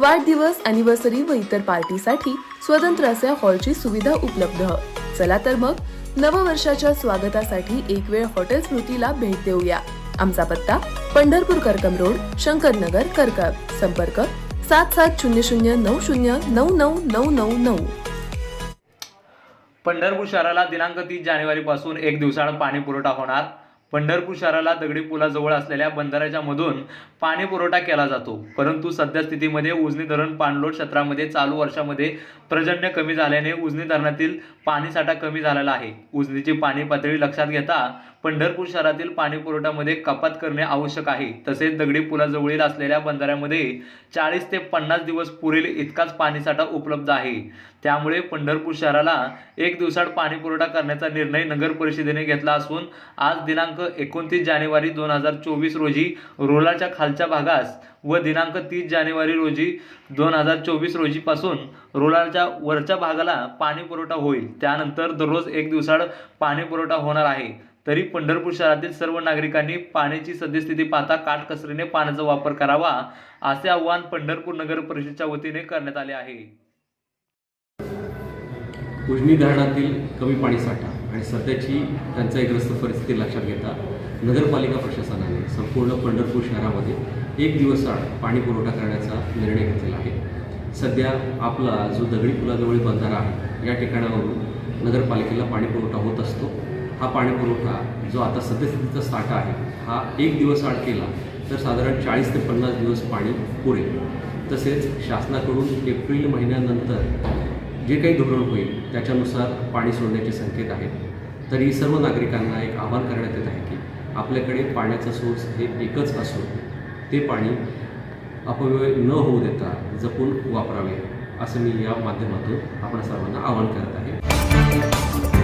वाढदिवस अॅनिव्हर्सरी व इतर पार्टीसाठी स्वतंत्र असे हॉलची सुविधा उपलब्ध. चला तर मग नववर्षाच्या स्वागतासाठी एक वेळ हॉटेल स्मृतीला भेट देऊया. आमचा पत्ता पंढरपूर करकम रोड शंकरनगर करकम संपर्क सात सात शून्य शून्य नऊ शून्य नऊ नऊ नऊ नऊ. नऊ पंढरपूर शहराला दिनांक तीस जानेवारीपासून एक दिवसाआड पाणी पुरवठा होणार. पंढरपूर शहराला दगडी पुलाजवळ असलेल्या बंधाऱ्याच्या मधून पाणी पुरवठा केला जातो. परंतु सध्या स्थितीमध्ये उजनी धरण पाणलोट क्षेत्रामध्ये चालू वर्षामध्ये प्रजन्य कमी झाल्याने उजनी धरणातील पाणीसाठा कमी झालेला आहे. उजनीची पाणी पातळी लक्षात घेता पंढरपूर शहरातील पाणी पुरवठ्यामध्ये कपात करणे आवश्यक आहे. तसेच दगडी पुलाजवळील असलेल्या बंधाऱ्यामध्ये चाळीस ते पन्नास दिवस पुरेल इतकाच पाणीसाठा उपलब्ध आहे. त्यामुळे पंढरपूर शहराला एक दिवसाआड पाणी पुरवठा करण्याचा निर्णय नगर परिषदेने घेतला असून आज दिनांक एकोणतीस जानेवारी दोन हजार चोवीस रोजी रोलाच्या खालच्या भागास व दिनांक तीस जानेवारी रोजी दोन हजार चोवीस रोजीपासून रोलाच्या वरच्या भागाला पाणी पुरवठा होईल. त्यानंतर दररोज एक दिवसाआड पाणी पुरवठा होणार आहे. तरी पंढरपूर शहरातील सर्व नागरिकांनी पाण्याची सद्यस्थिती पाहता काटकसरीने पाण्याचा वापर करावा असे आवाहन पंढरपूर नगर परिषदेच्या वतीने करण्यात आले आहे. उजनी धरणातील कमी पाणी साठा आणि सध्याची टंचाईग्रस्त परिस्थिती लक्षात घेता नगरपालिका प्रशासनाने संपूर्ण पंढरपूर शहरामध्ये एक दिवस आड पाणी पुरवठा करण्याचा निर्णय घेतलेला आहे. सध्या आपला जो दगडी पुलाजवळील बंधारा आहे या ठिकाणावरून नगरपालिकेला पाणी पुरवठा होत असतो. हा पाणी पुरवठा जो आता सद्यस्थितीचा साठा आहे हा एक दिवस आड केला तर साधारण चाळीस ते पन्नास दिवस पाणी पुरेल. तसेच शासनाकडून एप्रिल महिन्यानंतर जे काही धोरण होईल त्याच्यानुसार पाणी सोडण्याचे संकेत आहेत. तरी सर्व नागरिकांना एक आवाहन करण्यात येत आहे की आपल्याकडे पाण्याचा सोर्स हे एकच असून ते पाणी अपव्यय न होऊ देता जपून वापरावे असं मी या माध्यमातून आपण सर्वांना आवाहन करत आहे.